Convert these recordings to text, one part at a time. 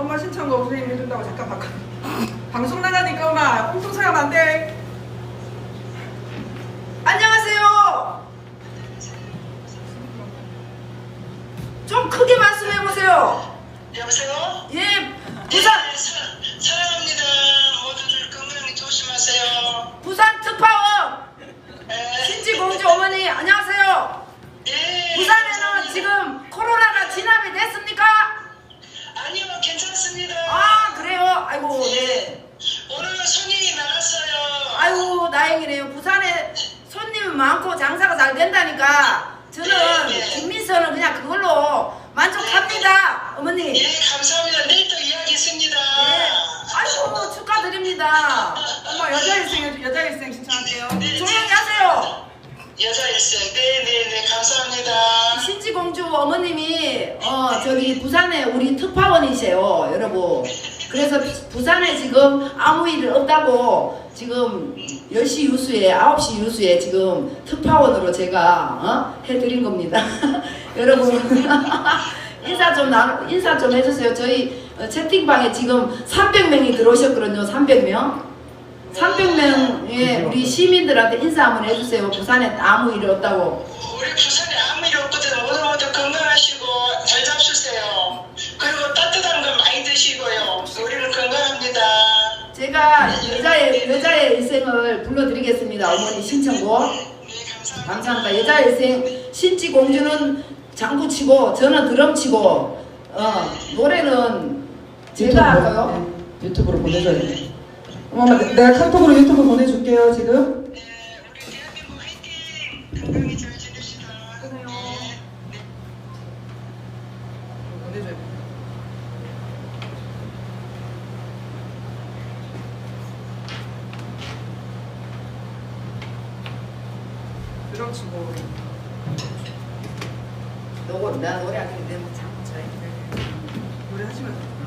엄마 신청곡 선생님 해준다고 잠깐 봤거든. 방송 나가니까 엄마 꽁통 서면 안 돼. 안녕하세요. 좀 크게 말씀해 보세요. 여보세요? 예, 부산 네, 사, 사랑합니다. 모두들 건강히 조심하세요. 부산 특파원 네. 신지공주 어머니 안녕하세요. 예. 부산에는 감사합니다. 지금 코로나가 진압이 됐습니까? 아니요, 괜찮습니다. 아 그래요? 아이고 네. 오늘 손님이 많았어요. 아이고 다행이네요. 부산에 손님이 많고 장사가 잘 된다니까 저는 네, 네. 김민서는 그냥 그걸로 만족합니다. 어머니. 예, 감사합니다. 내일 또 이야기 있습니다. 네. 아이고 축하드립니다. 엄마 여자 일생 해줘- 여자 일생 신청할게요. 네, 조용히 하세요. 여자 일생. 네, 네, 네, 감사합니다. 신지공주 어머님이 어 저기 부산에 우리 특파원이세요, 여러분. 그래서 부산에 지금 아무 일 없다고 지금 10시 유수에 9시 유수에 지금 특파원으로 제가 어? 해드린 겁니다. 여러분 인사 좀 나, 인사 좀 해주세요. 저희 어, 채팅방에 지금 300명이 들어오셨거든요. 300명. 300명 예, 우리 시민들한테 인사 한번 해주세요. 부산에 아무 일 없다고. 우리 부산에 아무 일 없거든. 모두 건강하시고 잘 잡수세요. 그리고 따뜻한 거 많이 드시고요. 우리는 건강합니다. 제가 여자의 여자의 일생을 불러드리겠습니다. 어머니 신청곡. 네, 감사합니다. 여자의 일생 신지 공주는 장구 치고 저는 드럼 치고 어 노래는 제가 할까요? 네, 유튜브로 보내줘야 돼. 내- 내가 카톡으로 유튜브 보내줄게요 지금. 네, 우리 대한민국 화이팅! 건강히 잘 지냅시다. 그래요. 네. 보내줘야 돼. 드럼 치고 노래 나 노래하기 때문에 장구 쳐야 노래 하시면 돼.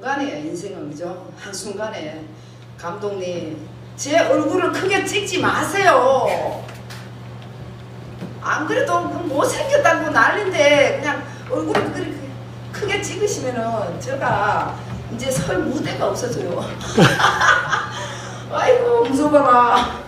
순간에 인생은 그죠? 한순간에 감독님 제 얼굴을 크게 찍지 마세요 안 그래도 그 못생겼다고 난린데 그냥 얼굴을 그렇게 크게 찍 찍으시면은 제가 이제 설 무대가 없어져요. 아이고 무서워라.